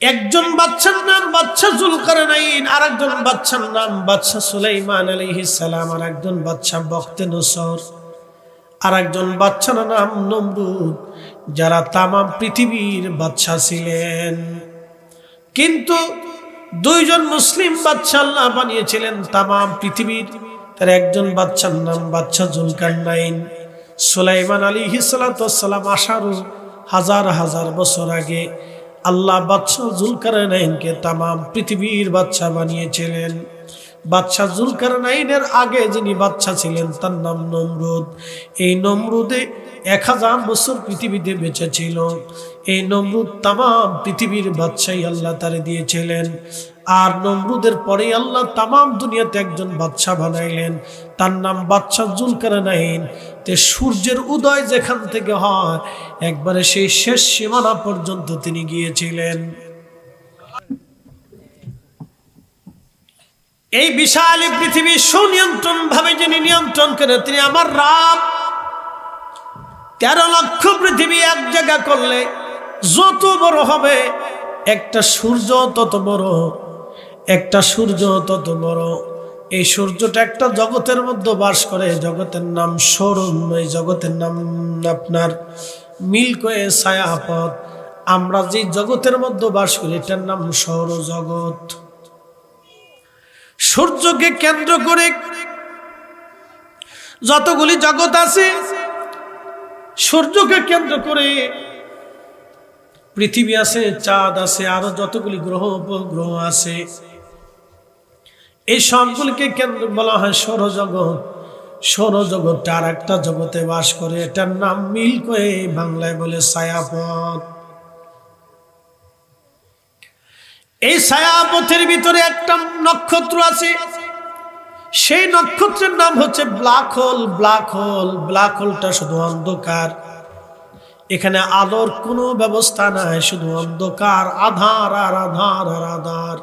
একজন বাচ্চার নাম বাচ্চা জুলকারনাইন আর একজন বাচ্চার নাম বাচ্চা সুলাইমান আলাইহিস সালাম আর একজন বাচ্চা বক্তে নসর আর একজন বাচ্চার নাম নমরুদ, যারা তামাম পৃথিবীর বাচ্চা ছিলেন। কিন্তু দুইজন মুসলিম বাচ্চা আল্লাহ বানিয়েছিলেন তামাম পৃথিবীর, তার একজন বাচ্চার নাম বাচ্চা জুলকার জুলকারনাইন। সুলাইমান আলী হিসালাম আসারও হাজার হাজার বছর আগে আল্লাহ বাদশাহ জুলকারনাইনকে তামাম পৃথিবীর বাচ্চা বানিয়েছিলেন। বাচ্চা জুলকারনাইনের আগে যিনি বাচ্চা ছিলেন, তার নাম নমরুদ। এই নমরুদে এক হাজার বছর পৃথিবীতে বেঁচে ছিল। এই নমরুদ তাম পৃথিবীর বাচ্চাই আল্লাহ তারে দিয়েছিলেন। আর নমরুদের পরে আল্লাহ তামাম দুনিয়াতে একজন বাচ্চা বানাইলেন। তার নাম বাচ্চা জুলকারনাইন। তে সূর্যের উদয় যেখান থেকে হয়, একবারে সেই শেষ সীমানা পর্যন্ত তিনি গিয়েছিলেন। এই বিশাল পৃথিবী সুনিয়ন্ত্রণ ভাবে যিনি নিয়ন্ত্রণ করেন, তিনি আমার রাম তেরো লক্ষ পৃথিবী এক জায়গা করলে যত বড় হবে, একটা সূর্য তত বড়। একটা সূর্য তত বড়। এই সূর্যটা একটা জগতের মধ্যে বাস করে। জগতের নাম সৌরম এই জগতের নাম আপনার মিল্কয়ে ছায়াপথ। আমরা যে জগতের মধ্যে বাস করি, এটার নাম সৌরজগৎ। সূর্যকে কেন্দ্র করে যতগুলি জগৎ আছে, সূর্যকে কেন্দ্র করে পৃথিবী আছে, চাঁদ আছে, আরও যতগুলি গ্রহ উপগ্রহ আছে। এই সবগুলিকে কেন্দ্র বলা হয় সৌরজগৎ। সৌরজগৎটা আর একটা জগতে বাস করে, এটার নাম মিল করে বাংলায় বলে ছায়াপথ। এই ছায়াপথের ভিতরে একটা নক্ষত্র আছে। সেই নক্ষত্রের নাম হচ্ছে black hole black hole black হোলটা শুধু অন্ধকার। এখানে আলোর কোনো ব্যবস্থা নাই, শুধু অন্ধকার, আধার আর আধার আর আধার।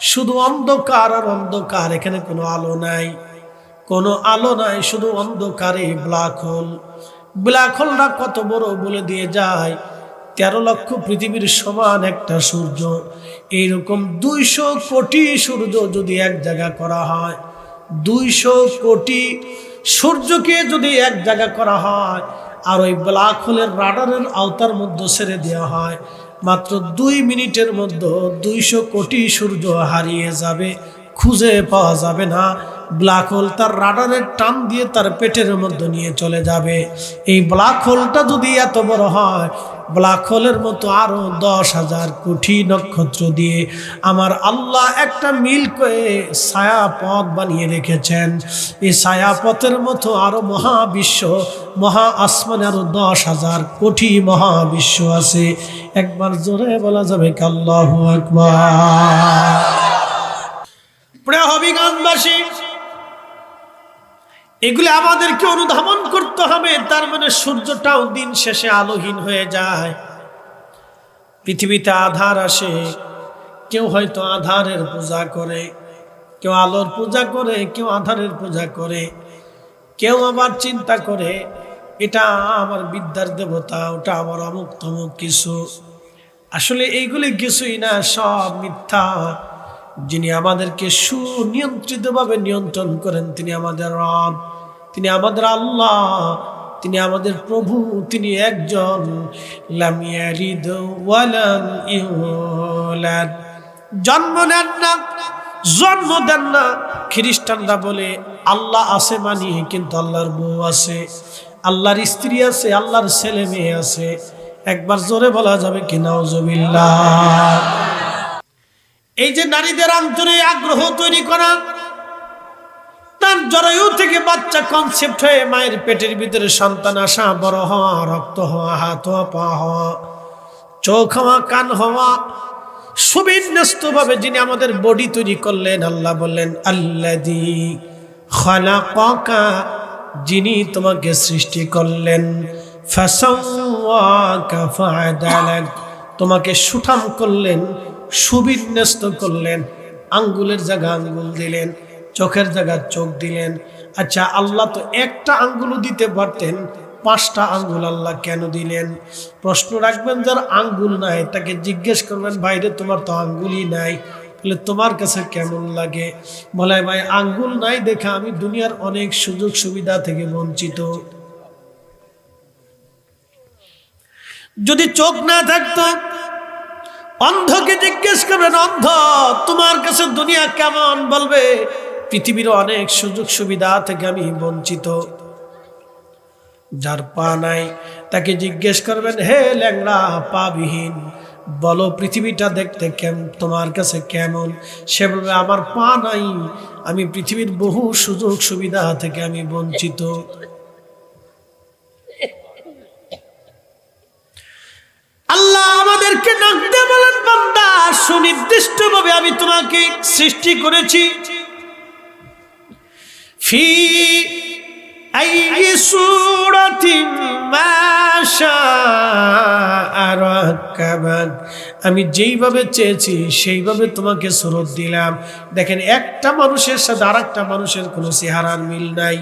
শুধু অন্ধকার আর অন্ধকার, এখানে কোনো আলো নাই। কোনো আলো নাই, শুধু অন্ধকারে ব্ল্যাক হোল। ব্ল্যাক হোলটা কত বড় বলে দিয়ে যায়, তেরো লক্ষ পৃথিবীর সমান একটা সূর্য। এইরকম দুইশো কোটি সূর্য যদি এক জায়গা করা হয়, দুইশো কোটি সূর্যকে যদি এক জায়গা করা হয়, আর ওই ব্ল্যাক হোলের রাডারের আওতার মধ্যে ছেড়ে দেওয়া হয় মাত্র দুই মিনিটের মধ্যে দুইশো কোটি সূর্য হারিয়ে যাবে। খুঁজে পাওয়া যাবে না। ব্ল্যাক হোল তার রাডারের টান দিয়ে তার পেটের মধ্যে নিয়ে চলে যাবে। এই ব্ল্যাক হোলটা যদি এত বড় হয় ব্ল্যাক হোলের মতো আরও দশ হাজার কোটি নক্ষত্র দিয়ে আমার আল্লাহ একটা মিল করে ছায়াপথ বানিয়ে রেখেছেন। এই ছায়াপথের মতো আরও মহাবিশ্ব, মহা আসমানে আরও দশ হাজার কোটি মহাবিশ্ব আছে। একবার জোরে বলা যাবে কাল্লাহ আকবার। প্রিয় হবিগঞ্জবাসী, এগুলি আমাদেরকে অনুধাবন করতে হবে, তার মানে সূর্যটাও দিন শেষে আলোহীন হয়ে যায়। পৃথিবীতে আধার আসে, কেউ হয়তো আধারের পূজা করে, কেউ আলোর পূজা করে, কেউ আধারের পূজা করে, কেউ আবার চিন্তা করে, এটা আমার বিদ্যার দেবতা, ওটা আমার অমুক তমুক কিছু। আসলে এইগুলি কিছুই না, সব মিথ্যা। যিনি আমাদেরকে সুনিয়ন্ত্রিতভাবে নিয়ন্ত্রণ করেন, তিনি আমাদের রব, তিনি আমাদের আল্লাহ, তিনি আমাদের প্রভু, তিনি একজন। জন্ম নেন না, জন্ম দেন না। খ্রিস্টানরা বলে, আল্লাহ আছে মানি, কিন্তু আল্লাহর বউ আছে। আল্লাহর স্ত্রী আছে, আল্লাহর ছেলে মেয়ে আছে। একবার জোরে বলা যাবে কি নাউজুবিল্লাহ এই যে নারীদের অন্তরে আগ্রহ তৈরি করা, তার জরায়ু থেকে বাচ্চা কনসেপ্ট হয়ে মায়ের পেটের ভিতরে সন্তান আসা, বড় হওয়া, রক্ত হওয়া, হাত হওয়া, পা হওয়া, চোখ হওয়া, কান হওয়া সুবিন্যস্ত ভাবে যিনি আমাদের বডি তৈরি করলেন, আল্লাহ বললেন আল্লাদি খালাকা যিনি তোমাকে সৃষ্টি করলেন তোমাকে সুঠাম করলেন সুবিন্যস্ত করলেন, আঙ্গুলের জায়গা আঙ্গুল দিলেন, চোখের জায়গা চোখ দিলেন। আচ্ছা আল্লাহ তো একটা আঙ্গুলও দিতে পারতেন, পাঁচটা আঙ্গুল আল্লাহ কেন দিলেন? প্রশ্ন রাখবেন, যার আঙ্গুল নাই, তাকে জিজ্ঞেস করবেন বাইরে তোমার তো আঙ্গুলই নাই। বলে, তোমার কাছে কেমন লাগে? বলে, ভাই, আঙ্গুল নাই দেখে আমি দুনিয়ার অনেক সুযোগ সুবিধা থেকে বঞ্চিত। যদি চোখ না থাকতো অন্ধকে জিজ্ঞেস করবেন, অন্ধ, তোমার কাছে দুনিয়া কেমন? বলবে, পৃথিবীর অনেক সুযোগ সুবিধা থেকে আমি বঞ্চিত। যার পা নাই, তাকে জিজ্ঞেস করবেন, হে ল্যাংড়া পা বিহীন বলো পৃথিবীটা দেখতে কেম, তোমার কাছে কেমন? সে বলবে, আমার পা নাই, আমি পৃথিবীর বহু সুযোগ সুবিধা থেকে আমি বঞ্চিত। আল্লাহ আমাদেরকে ডাকতে বলেন সুনির্দিষ্ট ভাবে আমি তোমাকে সৃষ্টি করেছি। ফি। আমি যেইভাবে চেয়েছি, সেইভাবে তোমাকে সুরত দিলাম। দেখেন, একটা মানুষের সাথে আর একটা মানুষের কোনো চেহারার মিল নাই।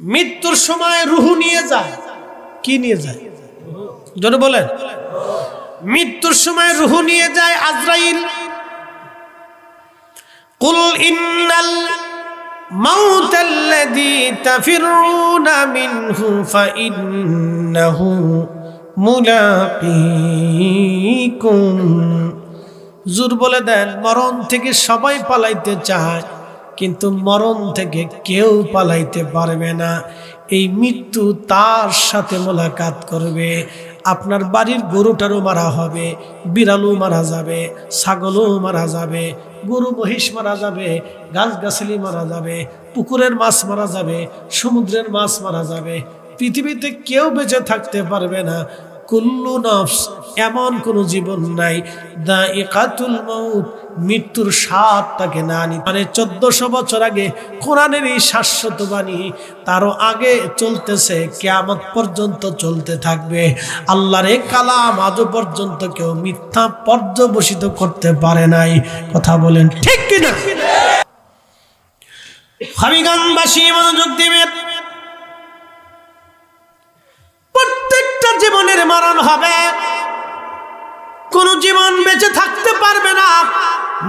মৃত্যুর সময় রুহু নিয়ে যায়। কি নিয়ে যায়? বলেন। মৃত্যুর সময় রুহু নিয়ে যায় আজরাইল। কুল ইন্নাল মাউত আল্লাযী তাফিরুনা মিনহু ফাইন্নাহু মুলাকীকুম জুর বলে দেন, মরণ থেকে সবাই পালাইতে চায়, কিন্তু মরণ থেকে কেউ পালাইতে পারবে না। এই মৃত্যু তার সাথে মোলাকাত করবে। আপনার বাড়ির গরুটারও মারা হবে, বিড়ালও মারা যাবে, ছাগলও মারা যাবে, গরু মহিষ মারা যাবে, গাছগাছালি মারা যাবে, পুকুরের মাছ মারা যাবে, সমুদ্রের মাছ মারা যাবে, পৃথিবীতে কেউ বেঁচে থাকতে পারবে না। কুল্লু নফস এমন কোন জীবন নাই। দা একাতুল মৌত মৃত্যুর স্বাদ তাকে না নি মানে চোদ্দশো বছর আগে কোরআনের এই শাশ্বত বাণী তারও আগে চলতেছে, কেয়ামত পর্যন্ত চলতে থাকবে। আল্লাহর এ কালাম আজও পর্যন্ত কেউ মিথ্যা পর্যবসিত করতে পারে নাই। কথা বলেন ঠিক কিনা? মনোযোগ দিবেন মরণ হবে। কোন জীবন বেঁচে থাকতে পারবে না।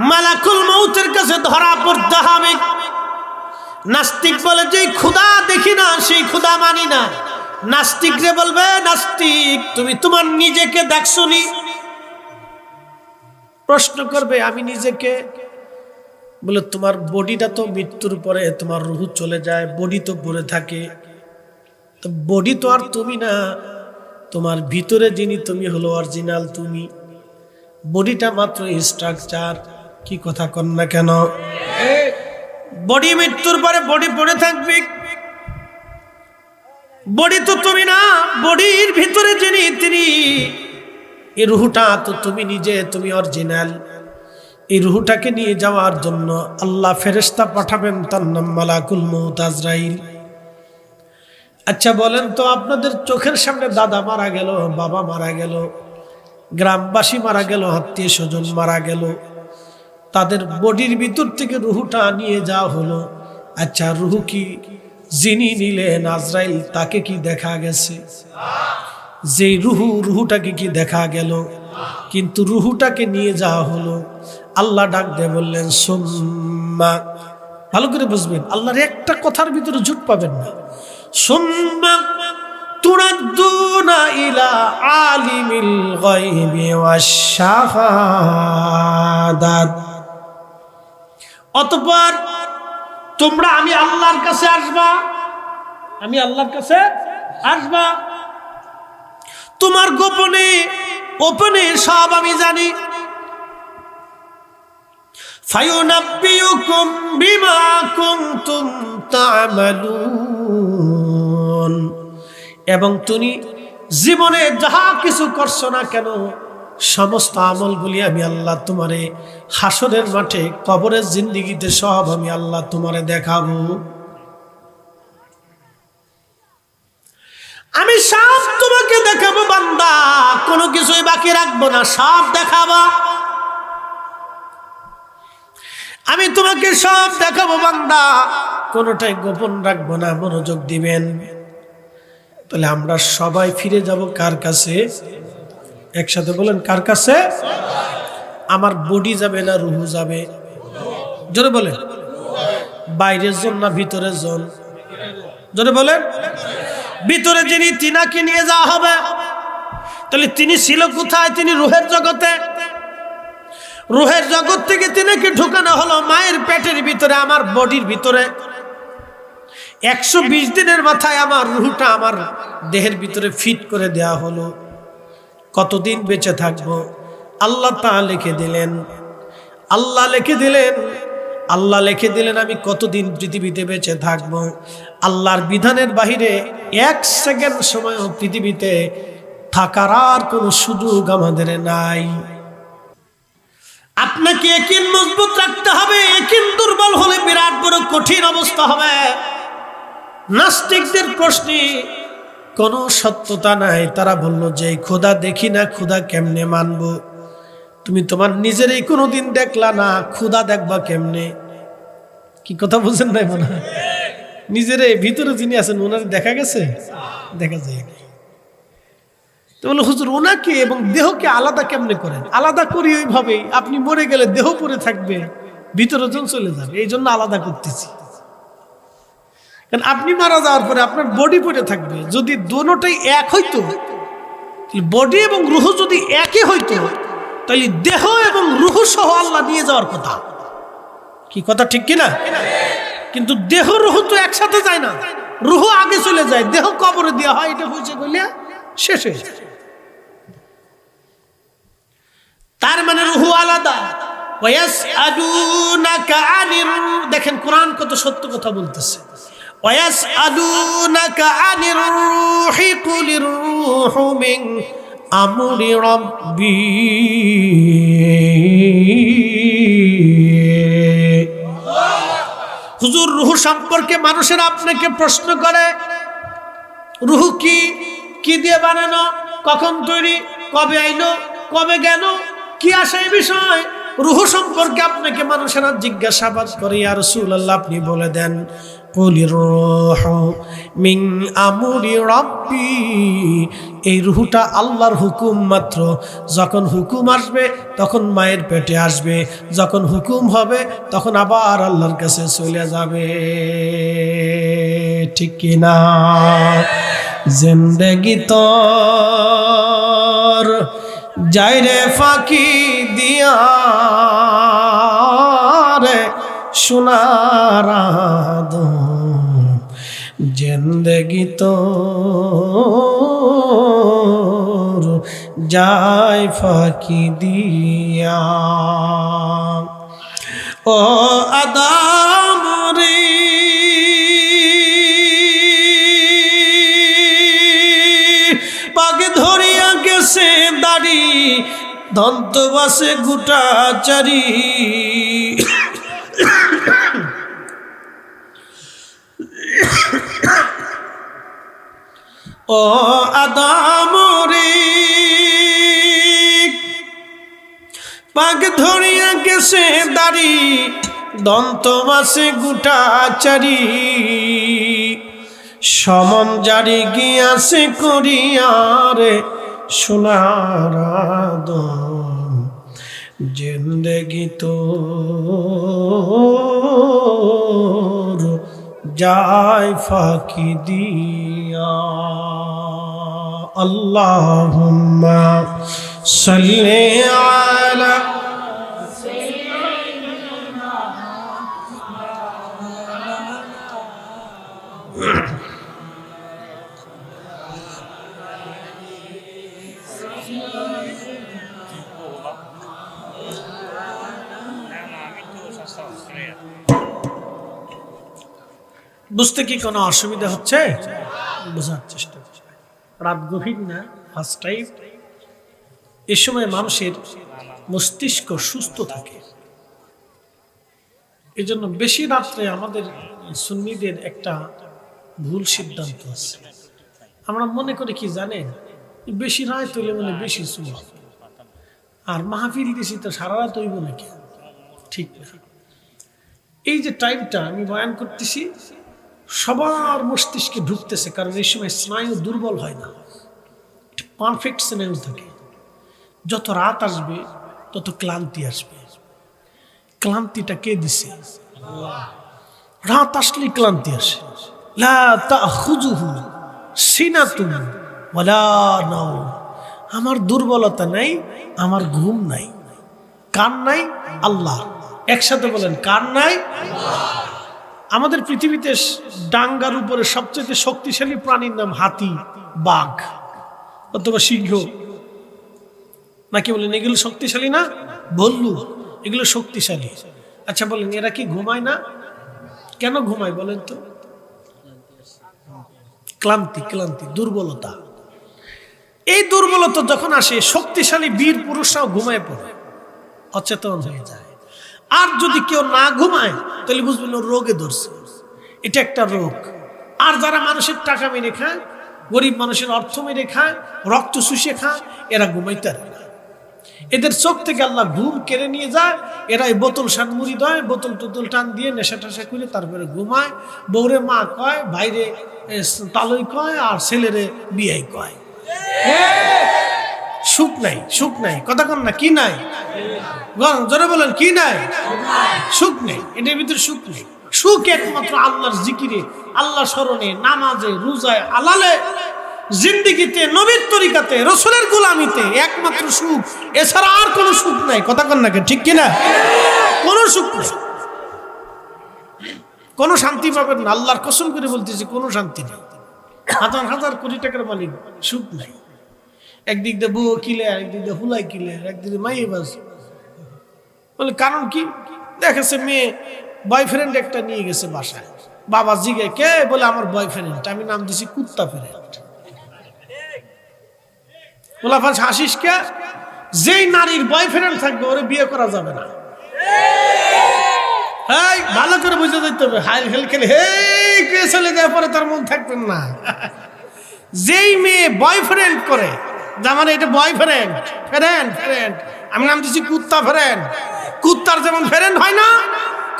মালাকুল মৌতের কাছে ধরা পড়তে হবে। নাস্তিক বলে যে ক্ষুদা দেখি না, সেই ক্ষুদা মানি না। নাস্তিক রে বলবে, নাস্তিক, তুমি তোমার নিজেকে দেখছনি? প্রশ্ন করবে, আমি নিজেকে? বলে, তোমার বডিটা তো মৃত্যুর পরে তোমার রুহু চলে যায়, বডি তো পড়ে থাকে। তো বডি তো আর তুমি না তোমার ভিতরে যিনি তুমি হলো অরিজিনাল তুমি। বডিটা মাত্র স্ট্রাকচার কি কথা কন না কেন? বডি মৃত্যুর পরে বডি পড়ে থাকবে। বডি তো তুমি না, বডির ভিতরে যিনি তিনি। এই রুহুটা তো তুমি নিজে, তুমি অরিজিনাল। এই রুহুটাকে নিয়ে যাওয়ার জন্য আল্লাহ ফেরেস্তা পাঠাবেন তার নাম মালাকুল মৌত আজরাইল। আচ্ছা বলেন তো, আপনাদের চোখের সামনে দাদা মারা গেল, বাবা মারা গেল, গ্রামবাসী মারা গেল, আত্মীয় স্বজন মারা গেল, তাদের বডির ভিতর থেকে রুহুটা নিয়ে যাওয়া হলো। আচ্ছা রুহু কি যিনি নিলেন আজরাইল তাকে কি দেখা গেছে? যে রুহু, রুহুটাকে কি দেখা গেল? কিন্তু রুহুটাকে নিয়ে যাওয়া হলো। আল্লাহ ডাক দিয়ে বললেন, সোম্মা। ভালো করে বুঝবেন, আল্লাহর একটা কথার ভিতরে জুট পাবেন না। সোম্মা তুরাদ্দুনা ইলা আলিমিল গায়বি ওয়াশ-শাহাদাত। অতঃপর তোমরা আমি আল্লাহর কাছে আসবা। আমি আল্লাহর কাছে আসবা। তোমার গোপনে ওপেনে সব আমি জানি। ফায়ুনাব্বিউকুম বিমা কুনতুম তা'মালুন। এবং তুমি জীবনে যাহা কিছু করছ না কেন, সমস্ত আমল আমলগুলি আমি আল্লাহ তোমারে হাসরের মাঠে, কবরের জিন্দিগিতে সব আমি আল্লাহ তোমারে দেখাবো। আমি সব তোমাকে দেখাবো, বান্দা, কোনো কিছুই বাকি রাখব না, সব দেখাবো। আমি তোমাকে সব দেখাবো, বান্দা, কোনোটাই গোপন রাখব না, মনোযোগ দিবেন। তাহলে আমরা সবাই ফিরে যাব কার কাছে? একসাথে বলেন, কার কাছে? আমার বডি যাবে না, রুহু যাবে। জোরে বলেন। বাইরের জন না ভিতরের জন? জোরে বলেন। ভিতরে যিনি, তিনাকে নিয়ে যাওয়া হবে। তাহলে তিনি ছিল কোথায়? তিনি রুহের জগতে। রুহের জগৎ থেকে তিনাকে ঢুকানো হলো মায়ের পেটের ভিতরে, আমার বডির ভিতরে। একশো বিশ দিনের মাথায় আমার রুহটা আমার দেহের ভিতরে ফিট করে দেয়া হলো। কতদিন বেঁচে থাকব? আল্লাহ তা লিখে দিলেন। আল্লাহ লিখে দিলেন। আল্লাহ লিখে দিলেন, আমি কতদিন পৃথিবীতে বেঁচে থাকব? আল্লাহর বিধানের বাহিরে এক সেকেন্ড সময়ও পৃথিবীতে থাকার আর কোনো সুযোগ আমাদের নাই। আপনাকে একিন মজবুত রাখতে হবে, একিন দুর্বল হলে বিরাট বড় কঠিন অবস্থা হবে। নাস্তিকদের প্রশ্নে কোনো সত্যতা নাই। তারা বলল যে খোদা দেখি না, খোদা কেমনে মানব? তুমি তোমার নিজেরই কোনোদিন দেখলা না, খোদা দেখবা কেমনে? কি কথা বুঝেন নাই মনে হয়? নিজেরে, ভিতরে যিনি আছেন ওনার দেখা গেছে? দেখা যায় তো বলে হুজুর ওনাকে এবং দেহকে আলাদা কেমনে করেন? আলাদা করি ওইভাবেই। আপনি মরে গেলে দেহ পরে থাকবে, ভিতরে জন চলে যাবে। এই জন্য আলাদা করতেছি। কারণ আপনি মারা যাওয়ার পরে আপনার বডি পড়ে থাকবে। যদি দোনোটাই এক হইতো বডি এবং রুহ যদি একই হইতো, তাহলে দেহ এবং রুহ সহ আল্লাহ নিয়ে যাওয়ার কথা। কি কথা ঠিক কিনা? কিন্তু দেহ, রুহ তো একসাথে যায় না। রুহ আগে চলে যায়, দেহ কবরে দেওয়া হয়, এটা হয়েছে বলিয়া শেষ হয়ে যায়। তার মানে রুহু আলাদা। দেখেন কোরআন কত সত্য কথা বলতেছে। ওয়াসআলুনাকা আনির রূহি, কুলির রূহু মিন আমরি রাব্বি। হুজুর, রুহু সম্পর্কে মানুষের আপনাকে প্রশ্ন করে, রুহু কি কি দিয়ে বানানো, কখন তৈরি, কবে আইলো, কবে গেল, কি আসে এই বিষয় রুহু সম্পর্কে আপনাকে মানুষেরা জিজ্ঞাসাবাদ করে আর আল্লাহ আপনি বলে দেন। কলির রূহু মিন আমরি রাব্বি এই রুহুটা আল্লাহর হুকুম মাত্র। যখন হুকুম আসবে, তখন মায়ের পেটে আসবে। যখন হুকুম হবে, তখন আবার আল্লাহর কাছে চলে যাবে। ঠিক কিনা জিন্দগি তোর যাই রে ফাঁকি দিয়া সোনার জিন্দগি তোর যায় ফাঁকি দিয়া। ও আদাম রে পাগে ধরিয়া গেছে দাড়ি দন্ত বাসে গুটা চারি। ও আদাম রে পাগ ধরিয়া গেছে দাড়ি, দন্ত বাসে গুটা চারি। সমন জারি গিয়াছে করিয়ারে সোনার জিন্দগি তো যায় ফাঁকি দিয়া। আল্লাহুম্মা সাল্লি আলা বুঝতে কি কোনো অসুবিধা হচ্ছে? বোঝার চেষ্টা রাত গভীর না ফার্স্ট টাইম এ সময় মানুষের মস্তিষ্ক সুস্থ থাকে। এই জন্য বেশি রাত্রে আমাদের সুন্নিদের একটা ভুল সিদ্ধান্ত আছে। আমরা মনে করি কি জানেন? বেশি রায় তৈলে মানে বেশি সুয়া আর মাহফিল দিছি তো সারা রাত হইব নাকি? ঠিক না। এই যে টাইমটা আমি বয়ান করতেছি সবার মস্তিষ্কে ঢুকতেছে, কারণ এই সময় স্নায়ু দুর্বল হয় না। পারফেক্ট স্নায়ু থাকে। যত রাত আসবে, তত ক্লান্তি আসবে। ক্লান্তিটা কে দিছে? রাত আসলে ক্লান্তি আসে। আমার দুর্বলতা নাই, আমার ঘুম নাই। কার নাই, আল্লাহ। একসাথে বলেন কার নাই আমাদের পৃথিবীতে ডাঙ্গার উপরে সবচেয়ে শক্তিশালী প্রাণীর নাম হাতি, বাঘ, অথবা সিংহ। নাকি বলেন, এগুলো শক্তিশালী না? বললু, এগুলো শক্তিশালী। আচ্ছা বলেন, এরা কি ঘুমায় না? কেন ঘুমায় বলেন তো? ক্লান্তি ক্লান্তি, দুর্বলতা। এই দুর্বলতা যখন আসে, শক্তিশালী বীর পুরুষরাও ঘুমায় পড়ে, অচেতন হয়ে যায়। আর যদি কেউ না ঘুমায় তাহলে বুঝবেন রোগে ধরছে। এটা একটা রোগ। আর যারা মানুষের টাকা মেরে খায়, গরিব মানুষের অর্থ মেরে খায়, রক্ত শুষে খায়, এরা ঘুমাইতে এদের চোখ থেকে আল্লাহ ঘুম কেড়ে নিয়ে যায় এরা এই বোতল সান মুড়ি দেয়, বোতল টোতল টান দিয়ে নেশা টেশা করে তারপরে ঘুমায়। বৌরে মা কয় বাইরে তালই কয়, আর ছেলেরে বিয়াই কয়। সুখ নাই সুখ নাই। কথা কন না, কি নাই? জোরে বলেন, কি নাই? সুখ নেই, এটার ভিতরে সুখ নেই। সুখ একমাত্র আল্লাহর জিকিরে আল্লাহ স্মরণে, নামাজে, রোজায়, আলালে, জিন্দিগিতে, নবীর তরিকাতে, রসুলের গোলামিতে একমাত্র সুখ। এছাড়া আর কোনো সুখ নাই। কথা কন নাকি ঠিক কিনা? কোনো সুখ নেই। কোনো শান্তি পাবেন না। আল্লাহর কসম করে বলতেছি, কোনো শান্তি নেই। হাজার হাজার কোটি টাকার মালিক, সুখ নাই। একদিক দিয়ে বউ কিলের একদিক দিয়ে হুলাই কিলের একদিক দিয়ে মাইয়ে বাস। বলে, কারণ কি? দেখেছে মেয়ে বয়ফ্রেন্ড একটা নিয়ে গেছে বাসায়। বাবা জিগে কে? বলে, আমার বয়ফ্রেন্ড আমি নাম দিছি কুত্তা ফ্রেন্ড বলা ফাঁস হাসিস কে? যেই নারীর বয়ফ্রেন্ড থাকবে, ওরে বিয়ে করা যাবে না। এই ভালো করে বুঝে দিতে হবে। হাইল হেল খেলে হে চলে যায়, পরে তার মন থাকবেন না। যেই মেয়ে বয়ফ্রেন্ড করে যেমন মানে এটা বয়ফ্রেন্ড ফ্রেন্ড ফ্রেন্ড আমি নাম দিচ্ছি কুত্তা ফ্রেন্ড কুত্তার যেমন ফ্রেন্ড হয় না,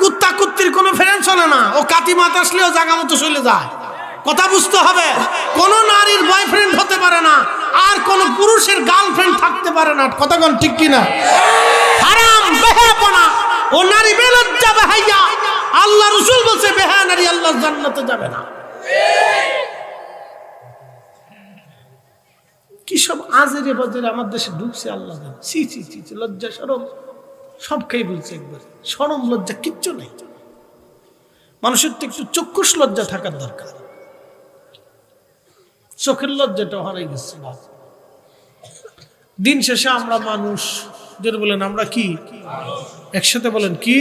কুত্তা কুত্তির কোনো ফ্রেন্ড চলে না। ও কাতি মাত আসলেও জায়গা মতো চলে যায়। কথা বুঝতে হবে, কোন নারীর বয়ফ্রেন্ড হতে পারে না, আর কোন পুরুষের গার্লফ্রেন্ড থাকতে পারে না। কথা কোন ঠিক কিনা? হারাম বেহাপনা ও নারী বেলজ্জা, বেহাইয়া। আল্লাহ রসুল বলছে বেহা নারী আল্লাহ জান্নাতে যাবে না। কি সব আজেরে বাজেরে আমার দেশে ঢুকছে আল্লাহ ছি ছি ছি, লজ্জা সরম সব খেয়ে বলছে একবার। সরম লজ্জা কিচ্ছু নেই। মানুষের তো একটু চক্ষুষ লজ্জা থাকার দরকার। চোখের লজ্জাটা হারাই গেছে দিন শেষে আমরা মানুষ যেটা বলেন আমরা কি? একসাথে বলেন কি?